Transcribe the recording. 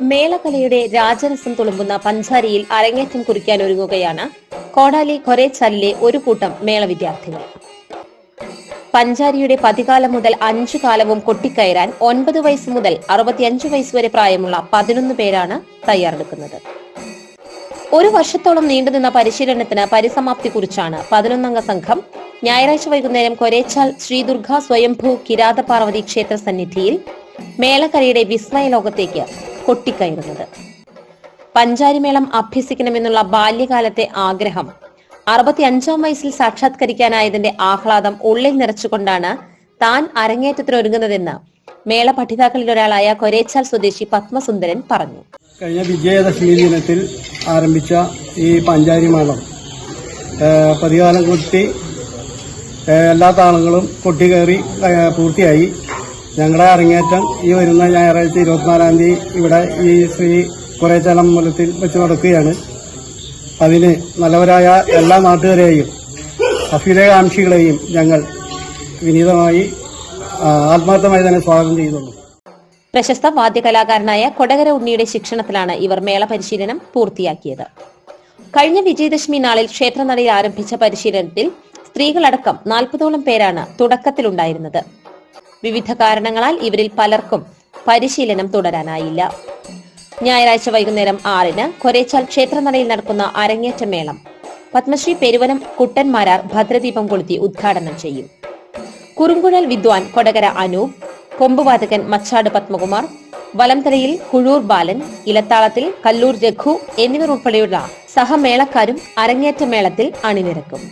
മേളകലയുടെ രാജരസം തുളുമ്പുന്ന പഞ്ചാരിയിൽ അരങ്ങേറ്റം കുറിക്കാൻ ഒരുങ്ങുകയാണ്. കോടാലി കൊരേച്ചാലിലെ ഒരു കൂട്ടം മേള വിദ്യാർത്ഥികൾ. പഞ്ചാരിയുടെ പതികാലം മുതൽ അഞ്ചു കാലവും കൊട്ടിക്കയറാൻ ഒൻപത് വയസ്സ് മുതൽ അറുപത്തിയഞ്ചു വയസ്സ് വരെ പ്രായമുള്ള പതിനൊന്ന് പേരാണ് തയ്യാറെടുക്കുന്നത്. ഒരു വർഷത്തോളം നീണ്ടുനിന്ന പരിശീലനത്തിന് പരിസമാപ്തി കുറിച്ചാണ് പതിനൊന്നംഗ സംഘം. ഞായറാഴ്ച വൈകുന്നേരം കൊരേച്ചാൽ ശ്രീ ദുർഗ സ്വയംഭൂ കിരാത പാർവതി ക്ഷേത്ര സന്നിധിയിൽ മേളക്കരയുടെ വിസ്മയ ലോകത്തേക്ക് കൊട്ടിക്കയറുന്നത് പഞ്ചാരിമേളം അഭ്യസിക്കണമെന്നുള്ള ബാല്യകാലത്തെ ആഗ്രഹം അറുപത്തി അഞ്ചാം വയസ്സിൽ സാക്ഷാത്കരിക്കാനായതിന്റെ ആഹ്ലാദം ഉള്ളിൽ നിറച്ചുകൊണ്ടാണ് താൻ അരങ്ങേറ്റത്തിനൊരുങ്ങുന്നതെന്ന് മേള പഠിതാക്കളിൽ ഒരാളായ കൊരേച്ചാൽ സ്വദേശി പത്മസുന്ദരൻ പറഞ്ഞു. കഴിഞ്ഞ വിജയദശമി ദിനത്തിൽ ആരംഭിച്ച ഈ പഞ്ചാരിമേളം മേളം ഏഹ് പതികാലം കൊട്ടി എല്ലാ താളങ്ങളും കൊട്ടി കയറി പൂർത്തിയായി. ഞങ്ങളുടെ അരങ്ങേറ്റം ഈ വരുന്ന ഞായറാഴ്ച ഇരുപത്തിനാലാം തീയതി ഇവിടെ ഈ ശ്രീ കുറേച്ചാലം മൂലത്തിൽ വെച്ച് നടക്കുകയാണ്. അതിന് നല്ലവരായ എല്ലാ നാട്ടുകാരെയും അഭ്യുദയകാംക്ഷികളെയും ഞങ്ങൾ വിനീതമായി ആത്മാർത്ഥമായി തന്നെ സ്വാഗതം ചെയ്യുന്നുണ്ട് പ്രശസ്ത വാദ്യകലാകാരനായ കൊടകര ഉണ്ണിയുടെ ശിക്ഷണത്തിലാണ് ഇവർ മേള പരിശീലനം പൂർത്തിയാക്കിയത്. കഴിഞ്ഞ വിജയദശമി നാളിൽ ക്ഷേത്രനടയിൽ ആരംഭിച്ച പരിശീലനത്തിൽ സ്ത്രീകളടക്കം നാൽപ്പതോളം പേരാണ് തുടക്കത്തിലുണ്ടായിരുന്നത്. വിവിധ കാരണങ്ങളാൽ ഇവരിൽ പലർക്കും പരിശീലനം തുടരാനായില്ല. ഞായറാഴ്ച വൈകുന്നേരം ആറിന് കൊരേച്ചാൽ ക്ഷേത്രനടയിൽ നടക്കുന്ന അരങ്ങേറ്റ മേളം പത്മശ്രീ പെരുവനം കുട്ടന്മാരാർ ഭദ്രദീപം കൊളുത്തി ഉദ്ഘാടനം ചെയ്യും. കുറുങ്കുഴൽ വിദ്വാൻ കൊടകര അനൂപ് കൊമ്പുവാതകൻ മച്ചാട് പത്മകുമാർ വലംതലയിൽ കുഴൂർ ബാലൻ ഇലത്താളത്തിൽ കല്ലൂർ രഘു എന്നിവർ ഉൾപ്പെടെയുള്ള സഹമേളക്കാരും അരങ്ങേറ്റ മേളത്തിൽ അണിനിരക്കും.